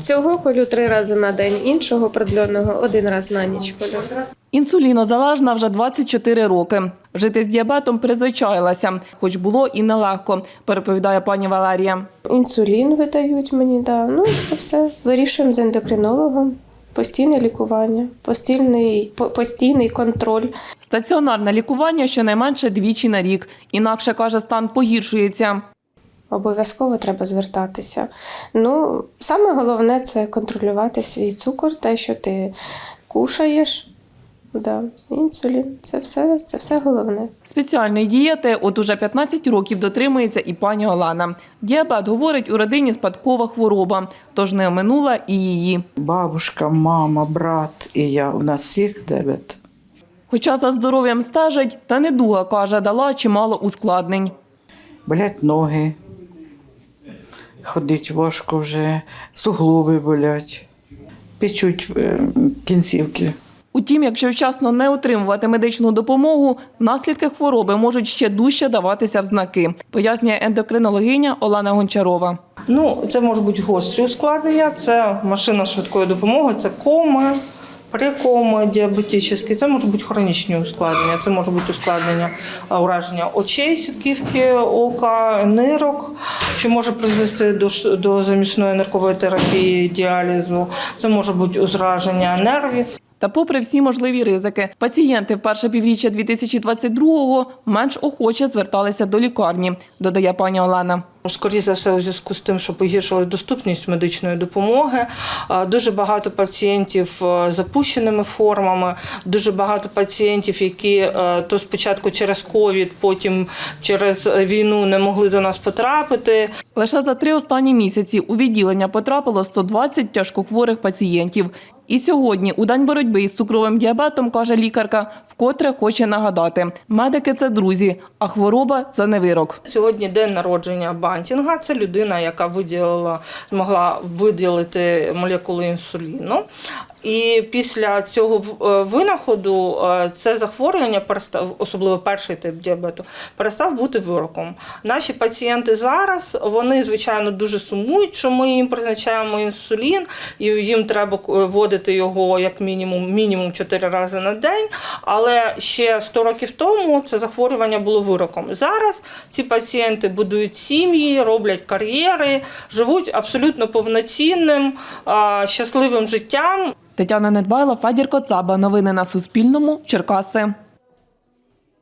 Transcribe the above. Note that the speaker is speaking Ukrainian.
Цього колю три рази на день, іншого продленого один раз на ніч колю. Інсулінозалежна вже 24 роки. Жити з діабетом призвичаїлася, хоч було і нелегко, переповідає пані Валерія. Інсулін видають мені, да. ну це все. Вирішуємо з ендокринологом. Постійне лікування, постійний, постійний контроль. Стаціонарне лікування щонайменше двічі на рік. Інакше каже, стан погіршується. Обов'язково треба звертатися. Ну, саме головне це контролювати свій цукор, те, що ти кушаєш. Да. Інсулін. Це все, це все головне. Спеціальної дієти от уже 15 років дотримується і пані Олена. Діабет, говорить, у родині спадкова хвороба, тож не оминула і її. Бабушка, мама, брат і я. У нас всіх дебет. Хоча за здоров'ям стежить, та недуга, каже, дала чимало ускладнень. Болять ноги. Ходить важко вже, суглоби болять, печуть е, кінцівки. Утім, якщо вчасно не отримувати медичну допомогу, наслідки хвороби можуть ще дужче даватися в знаки, пояснює ендокринологиня Олена Гончарова. Ну, це можуть бути гострі ускладнення, це машина швидкої допомоги, це коми, прикоми діабетичні, це можуть бути хронічні ускладнення, це може бути ускладнення ураження очей, сітківки ока, нирок, що може призвести до, до замісної ниркової терапії, діалізу, це може бути узраження нервів. Та попри всі можливі ризики, пацієнти в перше півріччя 2022-го менш охоче зверталися до лікарні, додає пані Олена. Скоріше за все, у зв'язку з тим, що погіршила доступність медичної допомоги. Дуже багато пацієнтів з запущеними формами, дуже багато пацієнтів, які то спочатку через ковід, потім через війну не могли до нас потрапити. Лише за три останні місяці у відділення потрапило 120 тяжкохворих пацієнтів. І сьогодні, у день боротьби із цукровим діабетом, каже лікарка, вкотре хоче нагадати: медики це друзі, а хвороба це не вирок. Сьогодні день народження Бантінга. Це людина, яка виділила, змогла виділити молекулу інсуліну. І після цього е, винаходу е, це захворювання перестав, особливо перший тип діабету, перестав бути вироком. Наші пацієнти зараз вони звичайно дуже сумують, що ми їм призначаємо інсулін, і їм треба е, вводити його як мінімум мінімум 4 рази на день. Але ще 100 років тому це захворювання було вироком. Зараз ці пацієнти будують сім'ї, роблять кар'єри, живуть абсолютно повноцінним, щасливим життям. Тетяна Недбайла, Федір Коцаба. Новини на Суспільному. Черкаси.